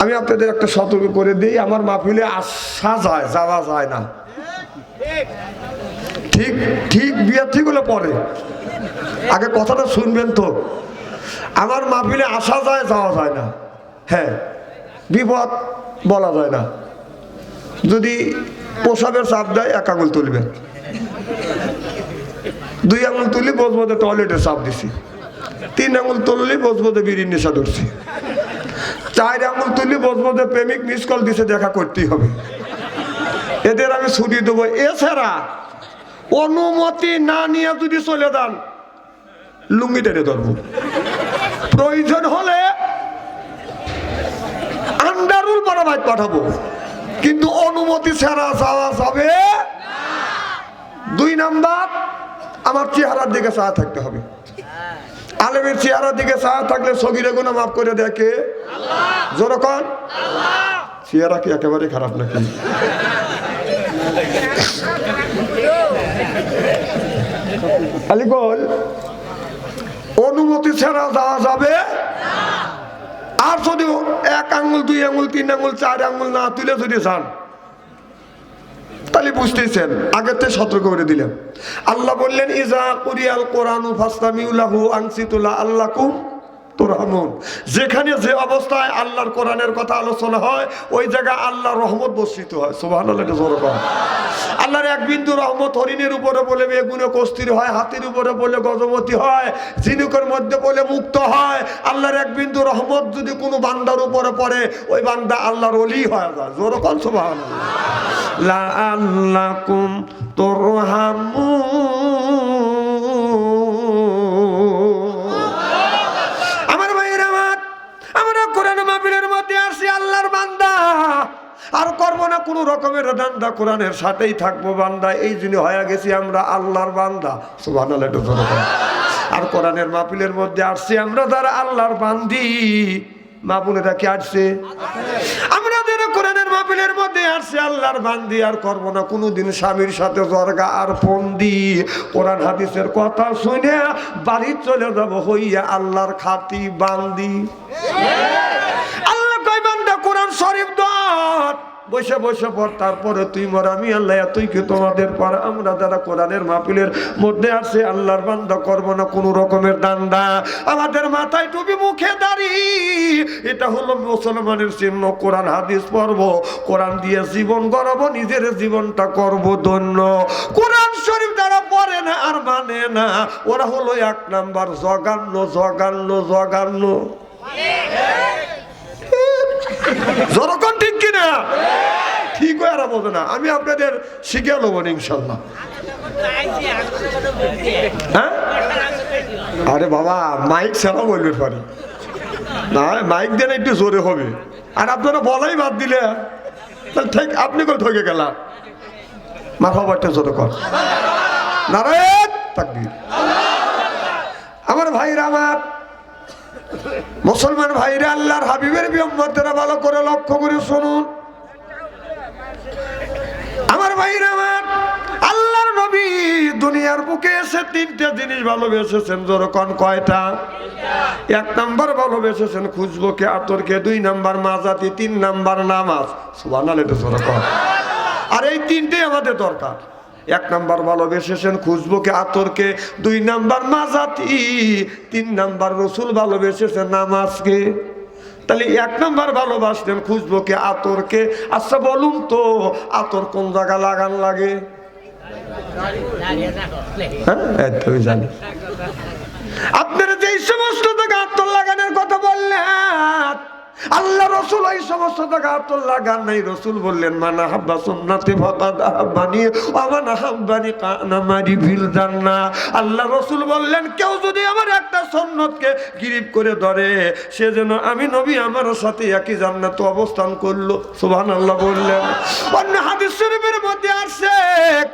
আমি আপনাদের একটা সতর্ক করে দিই, আমার মাহফিলে আসা যায়, যাওয়া যায় না। ঠিক ঠিক বিয়ে ঠিক হলে পরে। আগে কথাটা শুনবেন তো। আমার মাহফিলে আসা যায়, যাওয়া যায় না। হ্যাঁ বিপদ বলা যায় না। যদি পোশাকের চাপ দেয়, এক আঙুল তুলবেন। দুই আঙুল তুলি বসবো টয়লেটের চাপ দিছি। তিন আঙুল তুললি বসবো বিড়ির নেশা ধরছি। চার আঙুল তুলি বসবো যে প্রেমিক মিস কল দিছে, দেখা করতেই হবে। এদের আমি ছুটি দেবো। এছাড়া অনুমতি না নিয়ে যদি চলে যান, লুঙ্গি টেনে ধরবো। প্রয়োজন হলে আন্ডারুল বড় ভাই পাঠাবো। কিন্তু অনুমতি ছাড়া যাওয়া যাবে দুই নাম্বার, আমার চেহারার দিকে চা থাকতে হবে। আলেমের চেহারার দিকে চা থাকলে সগিরে গুণা মাফ করে দেখে যেরকম চেহারা কি একেবারে খারাপ নাকি? আলিগল অনুমতি ছাড়া যাওয়া যাবে? আর যদি এক আঙুল দুই আঙুল তিন আঙুল চার আঙুল না তুলে যদি যান তাহলে বুঝতেছেন। আগের থেকে সতর্ক করে দিলেন আল্লাহ বললেন, ইজা কুরিয়াল কোরআন ফাস্তামিউলাহু আনসিতুল্লাহ আল্লাহ কুম তোরহামুন। যেখানে যে অবস্থায় আল্লাহর কোরআনের কথা আলোচনা হয়, ওই জায়গায় আল্লাহর রহমত বর্ষিত হয়। সুবাহ আল্লাহর এক বিন্দু রহমত হরিণের উপরে বলে বেগুনে কস্তির হয়, হাতির উপরে বলে গজমতি হয়, ঝিনুকের মধ্যে বলে মুক্ত হয়। আল্লাহর এক বিন্দু রহমত যদি কোনো বান্দার উপরে পড়ে, ওই বান্দা আল্লাহর অলি হয়ে যায়। জোরকন সুবাহ লা আল্লাকুম তোরহামুন আমার ভাইয়ের আমার, আমরা কোরআন মাহফিলের মধ্যে আসি আল্লাহর বান্দা। আর করব না কোনো রকমের দান্দা কোরআনের সাথেই থাকব বান্দা। এই জন্য হয়ে গেছি আমরা আল্লাহর বান্দা। সুবাহ আর কোরআনের মাহফিলের মধ্যে আসছি আমরা যারা আল্লাহর বান্দি। মা বোনেরা কি আসছে? আমরা মাহফিলের মধ্যে আসছে, আল্লাহর বান্দি আর করব না। কোনোদিন স্বামীর সাথে জর্গা আর ফন্দি। কোরআন হাদিসের কথা শুনে বাড়ি চলে যাব হইয়া আল্লাহর খাতি বান্দি আল্লাহ কয় বান্দা কোরআন শরীফ দত বসে বসে পর তারপরে তুই মর। আমি আল্লাহ তুই কি তোমাদের পর আমরা যারা কোরআনের মাহফিলের মধ্যে আছে আল্লাহর বান্দা করব না কোনো রকমের দান্দা। আমাদের মাথায় টুপি মুখে দাঁড়ি। এটা হলো মুসলমানের চিহ্ন। কোরআন হাদিস পড়ব। কোরআন দিয়ে জীবন গড়াবো নিজের জীবনটা করব ধন্য। কোরআন শরীফ যারা পড়ে না আর মানে না ওরা হলো এক নাম্বার জগান্ন জগান্ন জগান্ন যতক্ষণ ঠিক কিনা? বলবে না, আমি আপনাদের শিখে নেব ইনশাল্লাহ। হ্যাঁ? আরে বাবা, মাইক ছাড়া বলবে পারি। না, মাইক দেন একটু জোরে হবে। আর আপনারা বলাই বাদ দিলে তাহলে ঠিক, আপনি করে ঠকে গেলাম? মাথা বাড়তে জোরে কর। নারায়ণ আমার ভাইরা আমার, মুসলমান ভাইরা, আল্লাহর হাবিবের বিয়ম্মতেরা ভালো করে লক্ষ্য করে শুনুন। আমার ভাইরা আমার, আল্লাহর নবী দুনিয়ার বুকে এসে তিনটে জিনিস ভালোবেসেছেন যেরকম কয়টা? এক নাম্বার ভালোবেসেছেন খুশবুকে আতরকে, দুই নাম্বার মাজাতি, তিন নাম্বার নামাজ। সুবানাল এটা যেরকম আর এই তিনটেই আমাদের দরকার। এক নাম্বার ভালোবেসেছেন খুশবুকে আতরকে, দুই নাম্বার মাজাতি, তিন নাম্বার রসুল ভালোবেসেছেন নামাজকে। তাহলে এক নাম্বার ভালোবাসলেন কে আতরকে? আচ্ছা বলুন তো, আতর কোন জায়গা লাগান লাগে? হ্যাঁ এই তো জানি। আপনারা যে সমস্ত জায়গা আতর লাগানোর কথা বললেন আল্লাহ রসুল এই সমস্ত জায়গা আতর লাগান নাই। রসুল বললেন, মানা হাব্বা সুন্নাতে ফাকাদ আহাব্বানি ওয়া মান আহাব্বানি কানা মারি আল্লাহ রসুল বললেন, কেউ যদি আমার একটা সুন্নতকে গিরিপ করে ধরে, সে যেন আমি নবী আমার সাথে একই জান্নাত অবস্থান করল। সুবহানাল্লাহ বললেন। অন্য হাদিস শরীফের মধ্যে আছে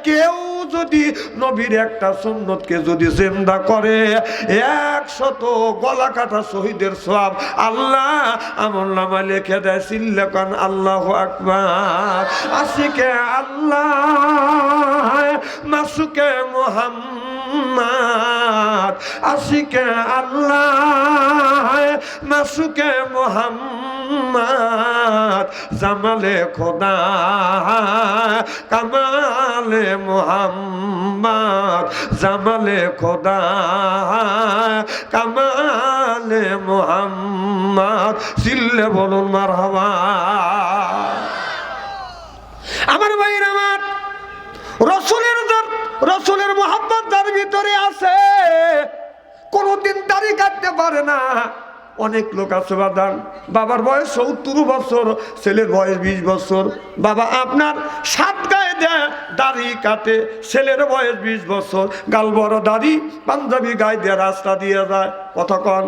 কেউ যদি নবীর একটা সুন্নতকে যদি জিন্দা করে, একশত গলা কাটা শহীদের সব আল্লাহ আমার নামা লিখে দেয়, সিল্লেকান আল্লাহ আকবার। আসিকে আল্লাহ মাসুকে মোহাম্মদ। আশিকে আল্লাহ মাসুকে মোহাম্মদ মোহাম্মদ জামালে খোদা, কামালে মোহাম্মদ, জামালে খোদা, কামালে মোহাম্মদ সিল্লে বলুন মার আমার ভাইয়ের আমার রসুলের যার- রসুলের মোহাম্মদ যার ভিতরে আছে। কোনোদিন দাড়ি কাটতে পারে না। অনেক লোক আছে বাদান। বাবার বয়স সত্তর বছর, ছেলের বয়স বিশ বছর। বাবা আপনার সাত গায়ে দেয়, দাড়ি কাটে, ছেলের বয়স বিশ বছর। গাল বড় দাড়ি, পাঞ্জাবি গায়ে দিয়ে, রাস্তা দিয়ে যায়। কতক্ষণ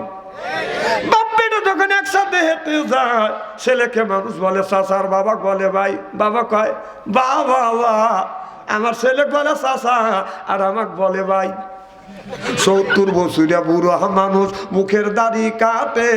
বাপ বেটা যখন একসাথে হেঁটে যায়, ছেলেকে মানুষ বলে, চাচার বাবা বলে ভাই। বাবা কয় বাবা। আমার ছেলে বলে, চাচা, আর আমাকে বলে ভাই। সত্তর বছরিয়া বুড়ো মানুষ মুখের দাড়ি কাটে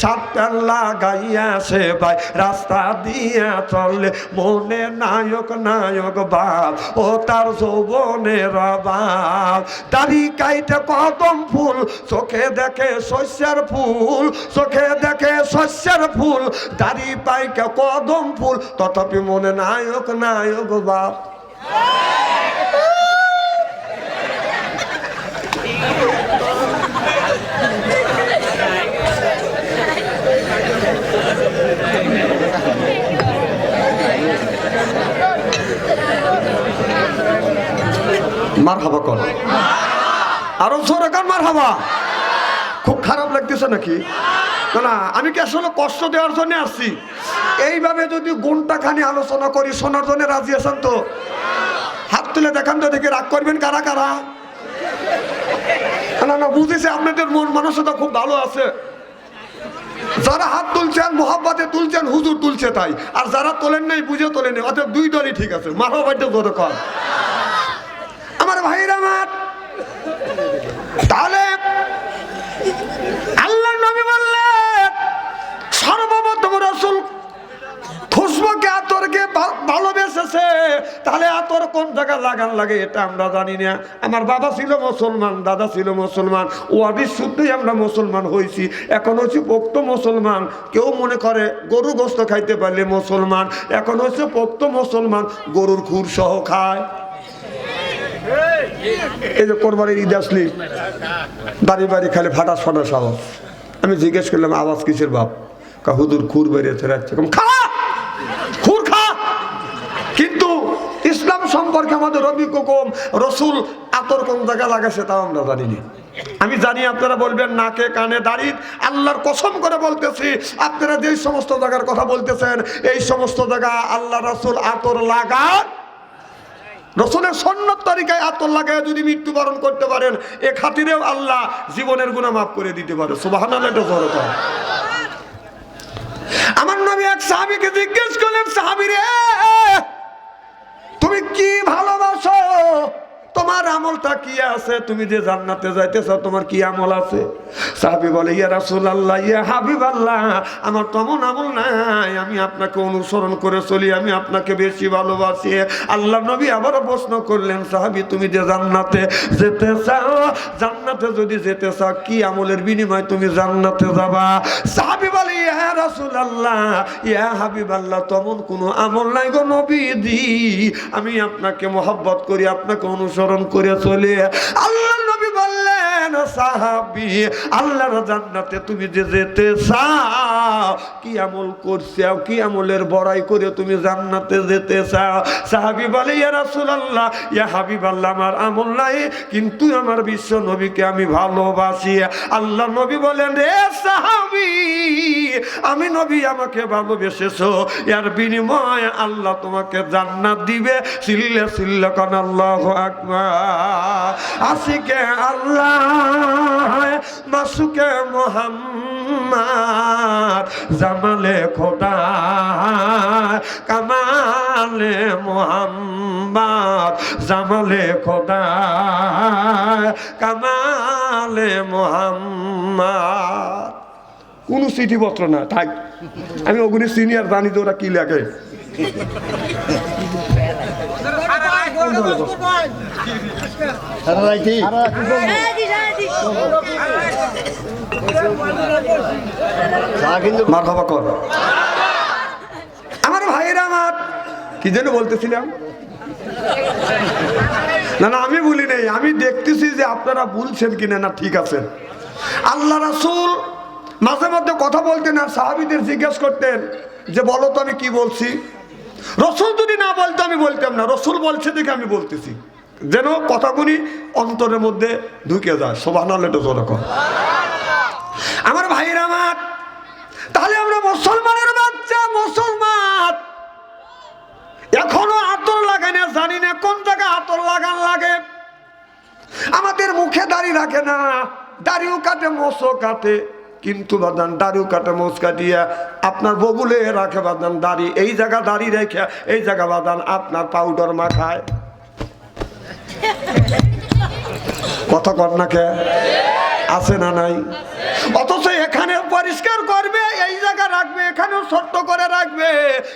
সাতটান লাগাইয়া সে ভাই, রাস্তা দিয়া চললে মনে নায়ক নায়ক বাপ, ও তার যৌবনের বাপ দাড়ি কাইতে কদম ফুল, চোখে দেখে শস্যের ফুল, চোখে দেখে শস্যের ফুল। দাড়ি পাইকে কদম ফুল, তথাপি মনে নায়ক নায়ক বাপ। মার হাবা কর আরও জোরে কর মার খুব খারাপ লাগতেছে নাকি? না, আমি কি আসলে কষ্ট দেওয়ার জন্য আসছি? এইভাবে যদি গুণটা খানি আলোচনা করি, শোনার জন্য রাজি আছেন তো? হাত তুলে দেখান তো, দেখে রাগ করবেন কারা কারা? না না, বুঝেছি, আপনাদের মন মানসিকতা খুব ভালো আছে। যারা হাত তুলছেন, মোহাব্বতে তুলছেন, হুজুর তুলছে তাই। আর যারা তোলেন নাই, বুঝে তোলেন অর্থাৎ দুই দলই ঠিক আছে। মারহাবাইটা জোরে কর। আমার ভাইরা আমার। তাহলে আল্লাহ নবী বললেন, সর্বপ্রথম রসুল আতরকে ভালোবেসেছে। তাহলে আতর কোন জায়গায় লাগান লাগে এটা আমরা জানি না। আমার বাবা ছিল মুসলমান, দাদা ছিল মুসলমান, ও আবির শুদ্ধই আমরা মুসলমান হয়েছি। এখন হচ্ছে পোক্ত মুসলমান। কেউ মনে করে গরু গোস্ত খাইতে পারলে মুসলমান। এখন হচ্ছে পোক্ত মুসলমান, গরুর খুর সহ খায়। এই যে কোরবানির ঈদ আসলি, বাড়ি বাড়ি খালি ফাটাস ফাটাস আওয়াজ আমি জিজ্ঞেস করলাম, আওয়াজ কিসের বাপ? হুদুর খুর বেরিয়েছে রাখছে খা খুর খা কিন্তু ইসলাম সম্পর্কে আমাদের রবি কম রসুল আতর কোন জায়গায় লাগাছে তাও আমরা জানি না আমি জানি আপনারা বলবেন, নাকে কানে দাঁড়িয়ে আল্লাহর কসম করে বলতেছি, আপনারা যেই সমস্ত জায়গার কথা বলতেছেন, এই সমস্ত জায়গা আল্লাহ রসুল আতর লাগান রসুলের সন্ন্যত তরিকায় আতর লাগায় যদি মৃত্যুবরণ করতে পারেন, এ খাতিরেও আল্লাহ জীবনের গুণা মাফ করে দিতে পারে। সুবাহান আমার নবী এক সাহাবিকে জিজ্ঞেস করলেন, সাহাবি রে তুমি কি তোমার আমলটা কি আছে? তুমি যে জান্নাতে যাইতেছ, তোমার কি আমল আছে? সাহাবি বলে, ইয়া রাসূলুল্লাহ, ইয়া হাবিবাল্লাহ, আমার তেমন আমল নাই, আমি আপনাকে অনুসরণ করে চলি, আমি আপনাকে বেশি ভালোবাসি। আল্লাহ নবী আবারও প্রশ্ন করলেন, সাহাবি, তুমি যে জান্নাতে যেতে চাও, জান্নাতে যদি যেতে চাও, কি আমলের বিনিময়ে তুমি জান্নাতে যাবা? সাহাবি বলে, ইয়া রাসূলুল্লাহ, ইয়া হাবিবাল্লাহ, তেমন কোনো আমল নাই গো নবীজি। আমি আপনাকে মোহাব্বত করি, আপনাকে অনুসরণ করে। চলে। আল্লাহ নবী বললেন সাহাবি? আল্লাহর জান্নাতে তুমি যে যেতে চাও, কি আমল করছে কি আমলের বড়াই করে তুমি জান্নাতে যেতে চাও? সাহাবি বলে, ইয়া রাসূলুল্লাহ, ইয়া হাবিবাল্লাহ, আমার আমল নাই, কিন্তু আমার বিশ্ব নবীকে আমি ভালোবাসি। আল্লাহ নবী বলেন, রে সাহাবি, আমি নবী আমাকে ভালোবেসেছো, এর বিনিময়ে আল্লাহ তোমাকে জান্নাত দিবে। সিল্লে সিল্লে কান, আল্লাহ আকবার। আসিকে আল্লাহ মাসুকে মোহাম্মদ জামালে খোদা কামালে মোহাম্মদ জামালে খোদা কামালে মোহাম্মদ। কোনো চিঠিপত্র না থাক। আমি ওগুলি সিনিয়র জানি তো ওরা কি লেখে। সারা রাইতে। মার বাবা কর। আমার ভাইয়েরা আমার কি যেন বলতেছিলাম? না না আমি বলি নাই। আমি দেখতেছি যে আপনারা বলছেন কিনা না ঠিক আছেন। আল্লাহ রাসুল মাঝে মধ্যে কথা বলতেন আর সাহাবিদের জিজ্ঞেস করতেন যে বলো তো আমি কি বলছি? রসুল যদি না বলতো, আমি বলতাম না। রসুল বলছে দেখে আমি বলতেছি। যেন কথাগুলি অন্তরের মধ্যে ঢুকে যায়। সোভান যেরকম আমার ভাইয়ের আমার, তাহলে আমরা মুসলমানের বাচ্চা, মুসলমান। এখনও আতর লাগাই না, জানি না কোন জায়গায় আতর লাগান লাগে। আমাদের মুখে দাড়ি রাখে না, দাড়িও কাটে মোষও কাটে। কিন্তু বাদান দাড়িও কাটে মোচকা দিয়া। আপনার বগুলে রাখে বাদান দাড়ি। এই জায়গা দাড়ি রেখে, এই জায়গা বাদান আপনার পাউডার মাখায়। কথা কর না কে? আছে না নাই? অথচ এই জায়গা রাখবে, এখানেও শর্ত করে রাখবে।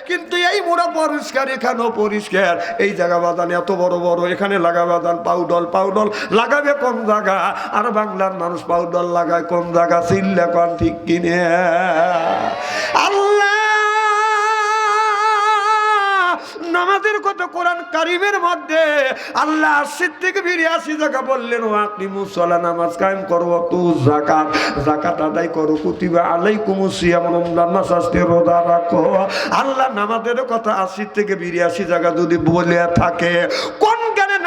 কিন্তু এই মোড়া পরিষ্কার, এখানেও পরিষ্কার। এই জায়গা বাদান এত বড় বড়, এখানে লাগা বাদান পাউডল পাউডল লাগাবে কোন জায়গা। আর বাংলার মানুষ পাউডল লাগায় কোন জায়গা চিল্লা কন ঠিক কিনে। আল্লাহ নামাজের কত কোরআন কারিমের মধ্যে আল্লাহ আশির থেকে ফিরে আসি জায়গা বললেন, ও আপনি মুসলা নামাজ কায়েম করো তু জাকাত জাকাত আদায় করো, কুতিবা আলাইকুম কুমুসিয়াম রমজান মাস রাখো। আল্লাহ নামাজের কথা আশির থেকে আসি জায়গা যদি বলে থাকে, কোন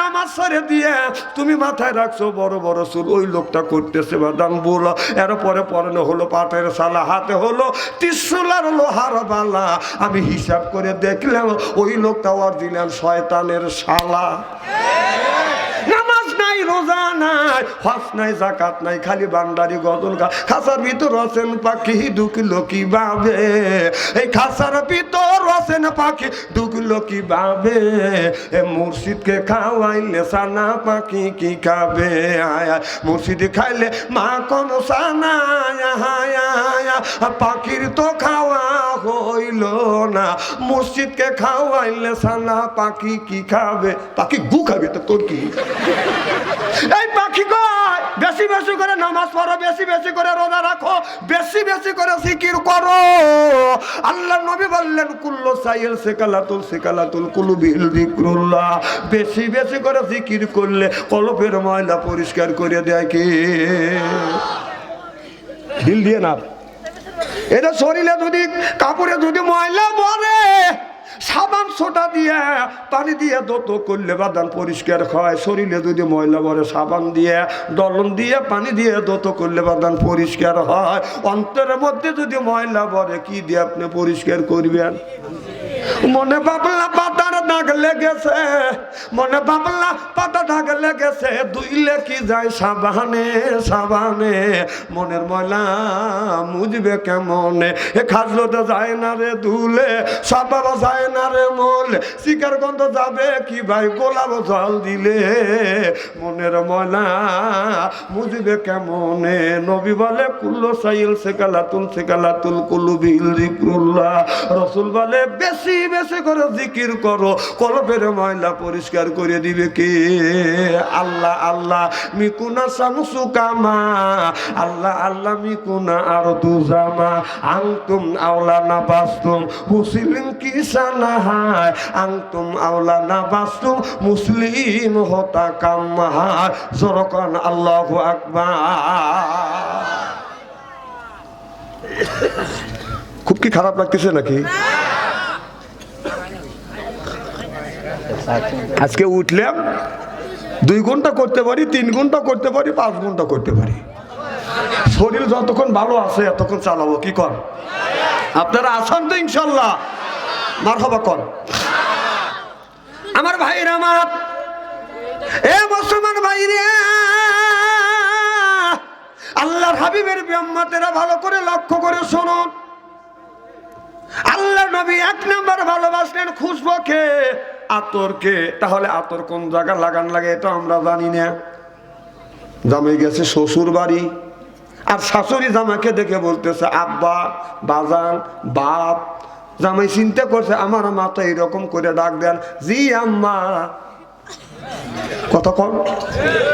নামাজ ছেড়ে দিয়ে তুমি মাথায় রাখছো, বড় বড় সুর ওই লোকটা করতেছে বাদাম বলো। এরপরে পরনে হলো, পাটের সালা হাতে হলো ত্রিশুলার লোহার বালা। আমি হিসাব করে দেখলাম, ওই লোকটা অরিজিনাল শয়তানের শালা। নাই, হস নাই, জাকাত নাই, খালি বান্দারি গজল গা। খাসার ভিতর আছেন পাখি, ঢুকলো কি বাবে এই খাসার ভিতর আছেন পাখি, ঢুকলো কি বাবে এ মুর্শিদকে খাওয়াইলে সানা পাখি কি খাবে? আয়া মুর্শিদ খাইলে মা কোন সানা? পাখির তো খাওয়া হইল না। মুর্শিদকে খাওয়াইলে সানা পাখি কি খাবে? পাখি গু খাবে তো তোর কি? এই পাখি কয় বেশি বেশি করে নামাজ পড়ো, বেশি বেশি করে রোজা রাখো, বেশি বেশি করে জিকির করো। আল্লাহ নবী বললেন, কুল্লো সাইল সেকালাতুল সেকালাতুল কুলুবিল যিকরুল্লাহ। বেশি বেশি করে জিকির করলে কলপের ময়লা পরিষ্কার করে দেয় কে? ঢিল দিয়ে না এটা শরীরে যদি, কাপড়ে যদি ময়লা মরে সাবান সোটা দিয়ে, পানি দিয়ে দত করলে বাদান পরিষ্কার হয়। শরীরে যদি ময়লা মরে সাবান দিয়ে ডলন দিয়ে, পানি দিয়ে দত করলে বাদান পরিষ্কার হয়। অন্তরের মধ্যে যদি ময়লা পড়ে, কি দিয়ে আপনি পরিষ্কার করবেন? মনে পাবলা পাতার দাগ লেগেছে, মনে বাবলা পাতা দাগ লেগেছে দুইলে কি যায় সাবানে সাবানে, মনের ময়লা মুজবে কেমনে? এ খাজলোতে যায় না রে দুলে, সাবাবা যায় না রে মোলে, শিকার গন্ধ যাবে কি ভাই গোলাপ জল দিলে? মনের ময়লা মুজবে কেমনে? নবী বলে, কুল্লো সাইল সেকালাতুল সেকালাতুল কুলু বিল রসুল বলে, বেশি বেশি করে জিকির করো। কলবের ময়লা পরিষ্কার করে দিবে কে? আল্লাহ আল্লাহ, মিকুনা শামসু কামা। আল্লাহ আল্লাহ, মিকুনা আর তুজামা আংতুম আওলা না বাস্তুম মুসলিম কিসানা হায় আংতুম আওলা না বাস্তুম মুসলিম হতা কাম্মাহায়। জরকান আল্লাহু আকবার। খুব কি খারাপ লাগতেছে নাকি? আজকে উঠলাম দুই ঘণ্টা করতে পারি, তিন ঘণ্টা করতে পারি, পাঁচ ঘণ্টা করতে পারি। শরীর যতক্ষণ ভালো আছে, এতক্ষণ চালাবো, কি কর? আপনারা আসান তো ইনশাল্লাহ। মার হবা কর। আমার ভাইরা আমার। এ মুসলমান ভাইরে। আল্লাহর হাবিবের ব্যাম্মাতেরা ভালো করে লক্ষ্য করে শুনুন আল্লাহ নবী এক নম্বর ভালোবাসলেন খুশবকে। আতরকে, তাহলে আতর কোন জায়গা লাগান লাগে এটা আমরা জানি না। জামাই গেছে শ্বশুর বাড়ি, আর শাশুড়ি জামাকে দেখে বলতেছে, আব্বা, বাজান, বাপ, জামাই চিন্তা করছে, আমার মা তো এইরকম করে ডাক দেন, জি আম্মা। কত কম?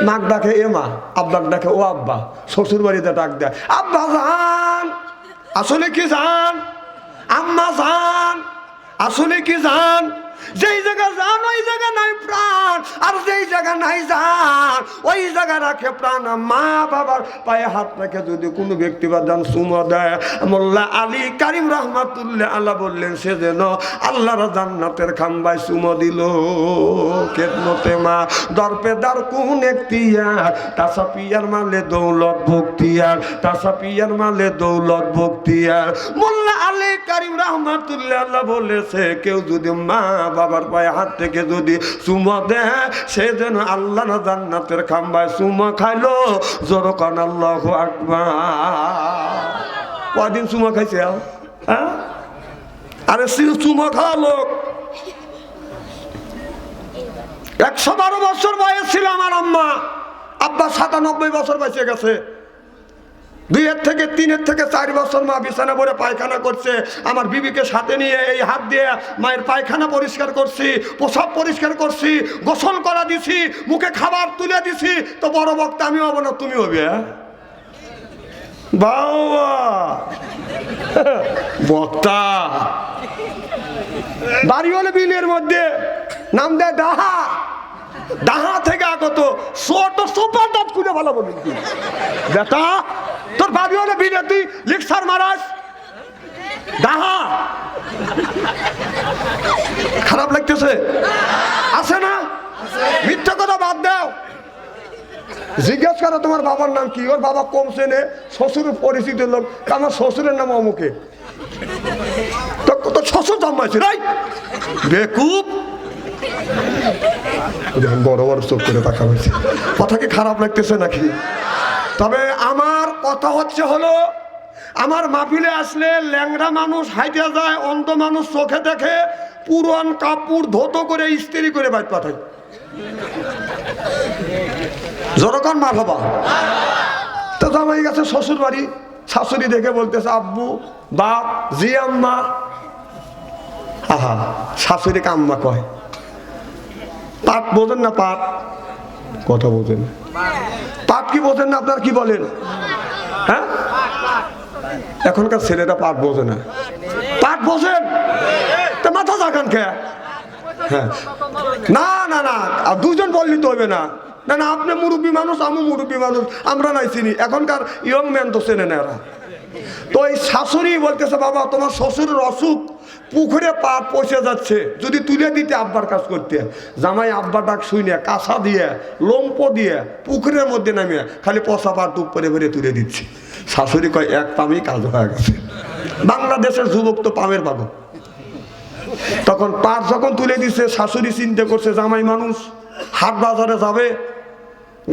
নাক ডাকে এ মা আব্বাক ডাকে ও আব্বা, শ্বশুর বাড়িতে ডাক দেয়, আব্বা যান আসলে কি যান আম্মা যান আসলে কি যান যেই জায়গা যান, ওই জায়গা নাই প্রাণ। আর যেই জায়গা নাই যান, ওই জায়গা রাখে প্রাণ। মা বাবার পায়ে হাত রেখে যদি কোনো ব্যক্তি বা যান সুমো দেয়, মোল্লা আলী কারিম রহমাতুল্লাহ আল্লাহ বললেন, সে যেন আল্লাহর জান্নাতের খাম্বায় সুমো দিল। খেদমতে মা, দরপে দার কোন এখতিয়ার? তাসা পিয়ার মালে দৌলত ভক্তিয়ার। তাসা পিয়ার মালে দৌলত ভক্তিয়ার। মোল্লা আলী কারিম রহমাতুল্লাহ আল্লাহ বলেছে, কেউ যদি মা বাবার পায়ে হাত থেকে যদি চুমো দেয়, সে যেন আল্লাহ জান্নাতের খাম্বায় চুমো খাইলো। জোরকান আল্লাহ কদিন চুমো খাইছে হ্যাঁ? আরে চুমো খাওয়া লোক। একশো বারো বছর বয়স ছিল আমার আম্মা। আব্বা সাতানব্বই বছর বেঁচে গেছে। দুইয়ের থেকে, তিনের থেকে চার বছর মা বিছানা পরে পায়খানা করছে। আমার বিবিকে সাথে নিয়ে এই হাত দিয়ে মায়ের পায়খানা পরিষ্কার করছি, প্রসাব পরিষ্কার করছি, গোসল করা দিছি, মুখে খাবার তুলে দিছি। তো বড় বক্তা আমি হব না তুমি হবে হ্যাঁ? বাবা! বক্তা! বাড়ি হলে বিলের মধ্যে। নাম দেয় ডাহা। ডাহা থেকে আগত ছোট সুপার দাঁত খুলে ভালো তুই বেটা, তোর বাড়ি হলে বিলে তুই লিক্সার মারাস ডাহা। খারাপ লাগতেছে? আছে না? মিথ্যা কথা বাদ দাও। জিজ্ঞেস করো, তোমার বাবার নাম কি? ওর বাবা কম চেনে শ্বশুর পরিচিত লোক। আমার শ্বশুরের নাম অমুকে। তো শ্বশুর জন্মাইছে রাই বেকুব। দেখুন বড় বড় চোখ করে হয়েছে কথা কি খারাপ লাগতেছে নাকি? তবে আমার কথা হচ্ছে হলো, আমার মাহফিলে আসলে ল্যাংড়া মানুষ হাইটে যায়, অন্ধ মানুষ চোখে দেখে, পুরান কাপড় ধোতো করে ইস্ত্রি করে বাইর পাঠায়। জনগণ মা বাবা তো জামাই গেছে শ্বশুর বাড়ি শাশুড়ি দেখে বলতেছে, আব্বু, বাপ, জি আম্মা। আহা শাশুড়ি কাম্মা কয়। পাট বোঝেন না পাট কথা বোঝেন। পাট কি বোঝেন না? আপনার কি বলেন? হ্যাঁ? এখনকার ছেলেরা পাট বোঝে না। পাট বোঝেন? তা মাথা জাগান খেয়া হ্যাঁ। না না না। আর দুজন বললি তো হবে না। না না, আপনি মুরব্বী মানুষ, আমি মুরব্বী মানুষ। আমরা নাই চিনি। এখনকার ইয়ং ম্যান তো চেনে না এরা। তো এই শাশুড়ি বলতেছে, বাবা, তোমার শ্বশুরের অসুখ। পুকুরে পা পচে যাচ্ছে। যদি তুলে দিতে আব্বার কাজ করতে। জামাই আব্বা ডাক শুনে কাঁসা দিয়ে, লম্প দিয়ে, পুকুরের মধ্যে নামিয়ে খালি পচা পা টুপ করে ভরে তুলে দিচ্ছে। শাশুড়ি কয়, এক পামেই কাজ হয়ে গেছে। বাংলাদেশের যুবক তো পামের পাবো তখন পাট যখন তুলে দিছে শাশুড়ি চিন্তা করছে, জামাই মানুষ, হাট বাজারে যাবে,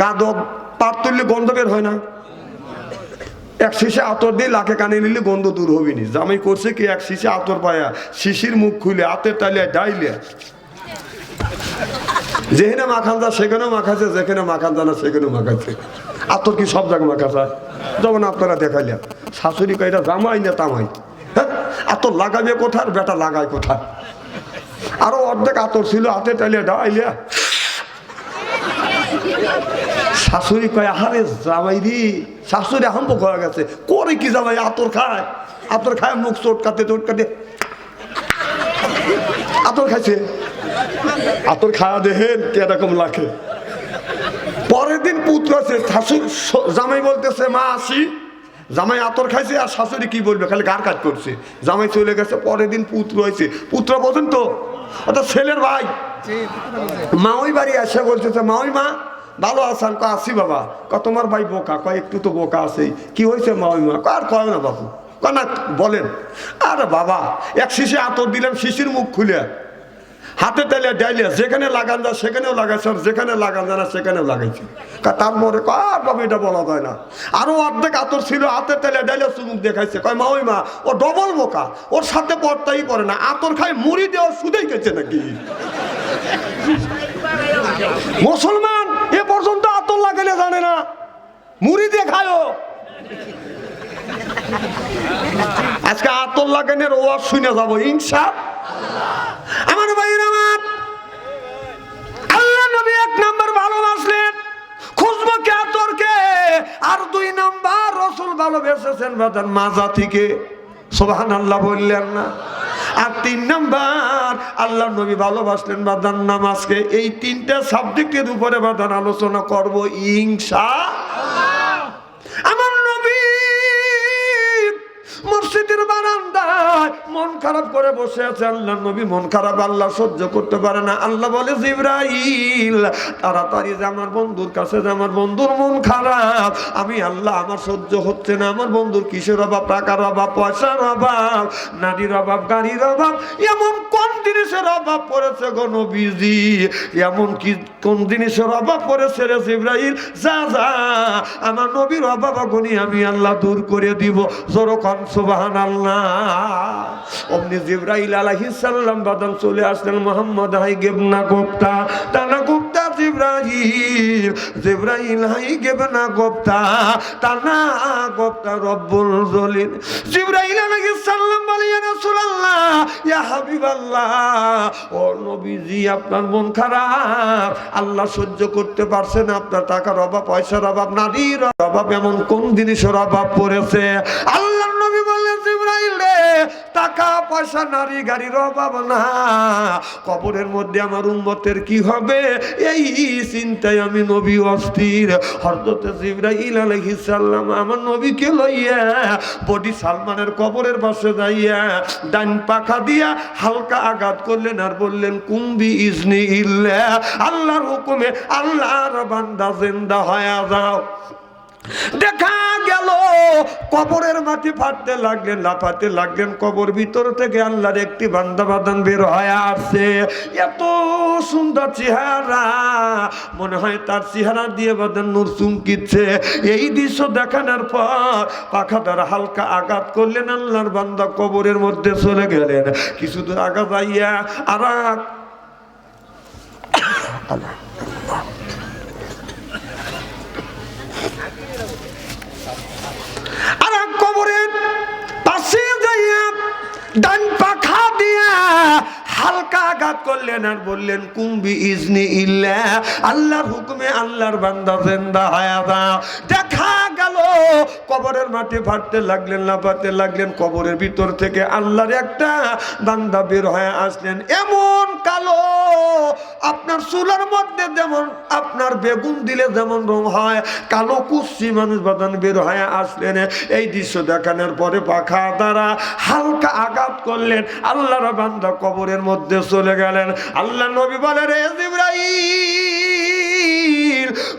গা দব, পাট তুললে গন্ধ বের হয় না। এক শিশে আতর দিয়ে লাখে কানে নিলে গন্ধ দূর হবি নি জামাই করছে কি এক শিশে আতর পায়া, শিশির মুখ খুলে হাতের তালিয়া ডাইলে। যেখানে মাখান যা, সেখানেও মাখাচ্ছে যেখানে মাখান যা না, সেখানেও মাখাচ্ছে আতর কি সব জায়গায় মাখা যায় যেমন আপনারা দেখাইলেন, শাশুড়ি কয়টা জামাই না তামাই? হ্যাঁ? আতর লাগাবে কোথার? বেটা লাগায় কোথায় আরও অর্ধেক আতর ছিল হাতে তালিয়া ডাইলিয়া শাশুড়ি কয়, আহারে জামাই রি শাশুড়ি আহম্ব করা গেছে। করে কি জামাই আতর খায়। আতর খায় মুখ চোট কাটে চোট কাটে। আতর খাইছে। আতর খাওয়া দেখেন কীরকম লাগে। পরের দিন পুত্র আছে শাশুড় শ- জামাই বলতেছে মা আসি। জামাই আতর খাইছে আর শাশুড়ি কি বলবে? খালি গার কাজ করছে। জামাই চলে গেছে পরের দিন পুত্র হয়েছে। পুত্র বোঝেন তো ওটা ছেলের ভাই। মা ওই বাড়ি আসে বলতেছে মা ওই মা ভালো আছেন? ক আসি বাবা। ক তোমার ভাই বোকা। কয়, একটু তো বোকা আছে কি হয়েছে মা ওই আর কয় না বাবু ক না, বলেন। আরে বাবা, এক শিশি আতর দিলাম শিশির মুখ খুলে। হাতে তেলে ডাইলে, যেখানে লাগান যায় সেখানেও লাগাইছে যেখানে লাগান যায় না সেখানেও লাগাইছে। তার মনে আর বাবা, এটা বলা যায় না। আরও অর্ধেক আতর ছিল, হাতে তেলে ডাইলে চুমুক দেখাইছে। কয় মা ওই মা, ও ডবল বোকা। ওর সাথে পড়তাই পড়ে না। আতর খায়, মুড়ি দেওয়ার সুদেই গেছে নাকি? মুসলমান পর্যন্ত আতর লাগালে জানে না। মুড়ি দিয়ে খায়। আজকে আতর লাগানের ওয়াজ শুনে যাব ইনসা আমার ভাইয়ের আমার। আল্লাহ নবী এক নাম্বার ভালোবাসলেন। খুশবুকে আতরকে। আর দুই নাম্বার রসুল ভালোবেসেছেন মাজা থেকে সোহান আল্লাহ বললেন না। আর তিন নাম্বার আল্লাহ নবী ভালোবাসলেন বাদান নামাজকে। এই তিনটা সাবজেক্টের উপরে বাদান আলোচনা করব ইংসা আমার নবী মসজিদের বারান্দায় মন খারাপ করে বসে আছে আল্লাহ নবী, মন খারাপ, আল্লাহ সহ্য করতে পারে না। আল্লাহ বলে, জিব্রাইল, তাড়াতাড়ি যে আমার বন্ধুর কাছে যে আমার বন্ধুর মন খারাপ। আমি আল্লাহ, আমার সহ্য হচ্ছে না। আমার বন্ধুর কিসের অভাব? টাকার অভাব? পয়সার অভাব? নারীর অভাব? গাড়ির অভাব? এমন কোন জিনিসের অভাব পড়েছে গো নবীজি? এমন কি কোন জিনিসের অভাব পড়েছে রে জিব্রাইল? যা যা, আমার নবীর অভাব গুনি আমি আল্লাহ দূর করে দিব। জোরকন সুবাহান আপনার মন খারাপ। আল্লাহ সহ্য করতে পারছেন আপনার টাকার অভাব, পয়সার অভাব, নারীর অভাব, এমন কোন জিনিসের অভাব পড়েছে? আল্লাহ নবী পয়সা, নারী গাড়ির অভাব না। কবরের মধ্যে আমার উম্মতের কি হবে? এই চিন্তায় আমি নবী অস্থির। হরদতে জিব্রাইল আলাইহিস সালাম আমার নবীকে লইয়া বডি সালমানের কবরের পাশে যাইয়া ডান পাখা দিয়া হালকা আঘাত করলেন আর বললেন, কুম্বি ইজনি ইল্লা, আল্লাহর হুকুমে আল্লাহর বান্দা জিন্দা হয়ে যাও। দেখা গেল, কবরের মাটি ফাটতে লাগলেন, লাফাতে লাগলেন, কবর ভিতর থেকে আল্লাহর একটি বান্দা বাদান বের হয়ে আসছে। এত সুন্দর চেহারা, মনে হয় তার চেহারা দিয়ে বাদান নূর চুমকিচ্ছে। এই দৃশ্য দেখানোর পর পাখা দ্বারা হালকা আঘাত করলেন, আল্লাহর বান্দা কবরের মধ্যে চলে গেলেন। কিছু দূর আগা যাইয়া আর এক আর এক কবরের পাশে যাইয়া ডান পাখা দিয়া হালকা আঘাত করলেন আর বললেন কুম্বি ইজনি ইল্লা, আল্লাহর হুকুমে আল্লাহর বান্দা জেন্দা হায়া দাও। দেখা গেল। কবরের মাটি ফাটতে লাগলেন লাফাতে লাগলেন, কবরের ভিতর থেকে আল্লাহর একটা বান্দা বের হয়ে আসলেন। এমন কালো, আপনার চুলার মধ্যে যেমন আপনার বেগুন দিলে যেমন রং হয়, কালো কুচ্ছি মানুষ বাদান বের হয়ে আসলেন। এই দৃশ্য দেখানোর পরে পাখা দ্বারা হালকা আঘাত করলেন। আল্লাহর বান্দা কবরের মধ্যে চলে গেলেন। আল্লাহ নবী বলে রে জিব্রাইল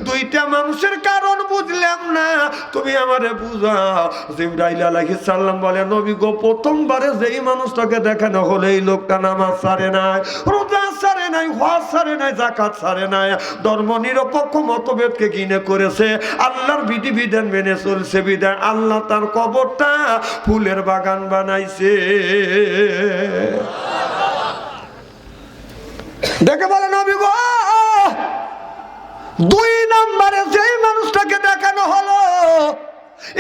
দুইটা মানুষের কারণ বুঝলাম না। তুমি আমারে বুঝাও। জিব্রাইল আলাইহিস সালাম বলে, নবী গো, প্রথমবারে যেই মানুষটাকে দেখানো হলো, এই লোকটা নামাজ সারে নাই, রোজা ছাড়ে নাই, হজ ছাড়ে নাই জাকাত ছাড়ে নাই, ধর্ম নিরপেক্ষ মতভেদকে কিনে করেছে, আল্লাহর বিধি বিধান মেনে চলছে বিধান, আল্লাহ তার কবরটা ফুলের বাগান বানাইছে। দেখে বলে, নবী গো দুই নম্বরে যেই মানুষটাকে দেখানো হলো,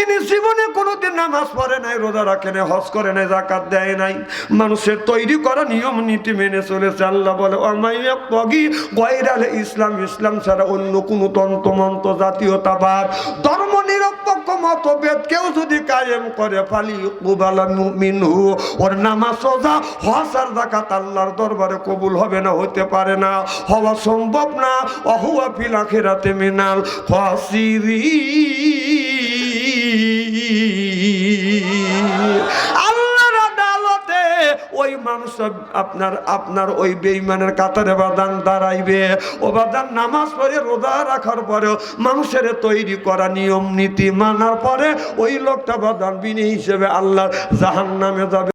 ইনি জীবনে কোনোদিন নামাজ পড়ে নাই, রোজা রাখে নাই, হজ করে নাই জাকাত দেয় নাই। মানুষের তৈরি করা নিয়ম, নীতি মেনে চলেছে। আল্লাহ বলে অমাইয়া তগি গয়রালে ইসলাম ইসলাম ছাড়া অন্য কোনো তন্ত্রমন্ত্র, জাতীয়তাবাদ, ধর্ম নিরপেক্ষ মতভেদ কেউ যদি কায়েম করে ফালি কুবালা মিনহু ওর নামাজ সোজা হসার জাকাত আল্লাহর দরবারে কবুল হবে না হতে পারে না। হওয়া সম্ভব না, অহুয়া ফিল খেরাতে মিনাল ফাসিরি মানুষ আপনার আপনার ওই বেইমানের কাতারে বাদান দাঁড়াইবে। ও বাদান নামাজ পড়ে, রোজা রাখার পরেও মানুষের তৈরি করা নিয়ম, নীতি মানার পরে ওই লোকটা বাদান বিনি হিসেবে আল্লাহ জাহান নামে যাবে।